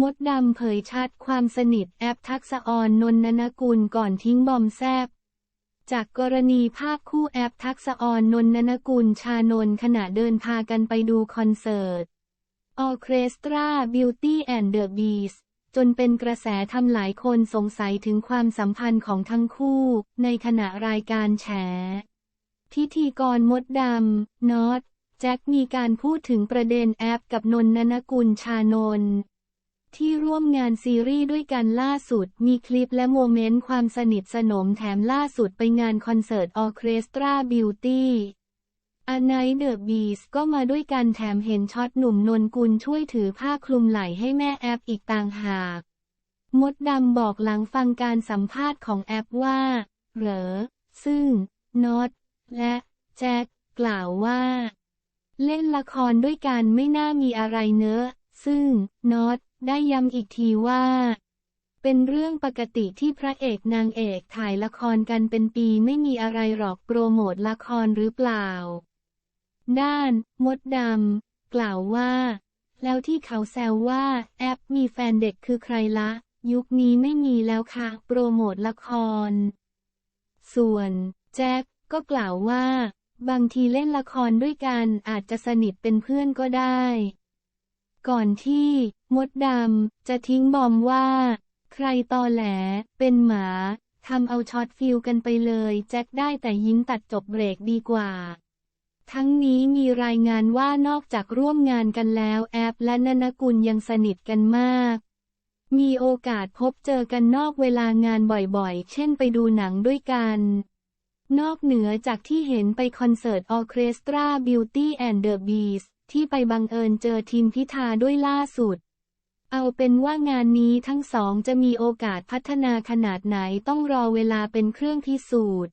มดดำเผยชัดความสนิทแอปทักษออนนนนกุลก่อนทิ้งบอมแซบจากกรณีภาพคู่แอปทักษออนนนนกุลชานนขณะเดินพากันไปดูคอนเสิร์ตออเคสตราบิวตี้แอนด์เดอะบีสจนเป็นกระแสทำหลายคนสงสัยถึงความสัมพันธ์ของทั้งคู่ ในขณะรายการแฉ พิธีกรมดดำน็อตแจ็คมีการพูดถึงประเด็นแอปกับนนนนกุลชานน ที่ร่วมงานซีรีส์ด้วยกันล่าสุด มีคลิปและโมเมนต์ความสนิทสนมแถมล่าสุดไปงานคอนเสิร์ตออเคสตราบิวตี้อันไนเดอะบีสก็มาด้วยกันแถมเห็นช็อตหนุ่มนนกุลช่วยถือผ้าคลุมไหล่ให้แม่แอปอีกต่างหาก มดดำบอกหลังฟังการสัมภาษณ์ของแอปว่า เหรอ ซึ่งน็อตและแจ็คกล่าวว่า เล่นละครด้วยกันไม่น่ามีอะไรเนอะ ซึ่งน็อต ได้ย้ำอีกทีว่า เป็นเรื่องปกติที่พระเอกนางเอกถ่ายละครกันเป็นปีไม่มีอะไรหรอกโปรโมทละครหรือเปล่า ด้าน มดดำกล่าวว่า แล้วที่เขาแซวว่า แอปมีแฟนเด็กคือใครละ ยุคนี้ไม่มีแล้วค่ะ โปรโมทละคร ส่วน แจ็คก็กล่าวว่า บางทีเล่นละครด้วยกันอาจจะสนิทเป็นเพื่อนก็ได้ ก่อนที่ มดดำ จะทิ้งบอมว่า ใครตอแหล เป็นหมาทำเอาช็อตฟิลกันไปเลย แจ็คได้แต่ยิ้มตัดจบเบรกดีกว่า ทั้งนี้มีรายงานว่านอกจากร่วมงานกันแล้วแอปและนนกุลยังสนิทกันมาก มีโอกาสพบเจอกันนอกเวลางานบ่อยๆ เช่นไปดูหนังด้วยกัน นอกเหนือจากที่เห็นไปคอนเสิร์ตออเคสตราบิวตี้แที่ไปบังเอิญเจอทีมพิธาด้วยล่าสุด เอาเป็นว่างานนี้ทั้งสองจะมีโอกาสพัฒนาขนาดไหนต้องรอเวลาเป็นเครื่องพิสูจน์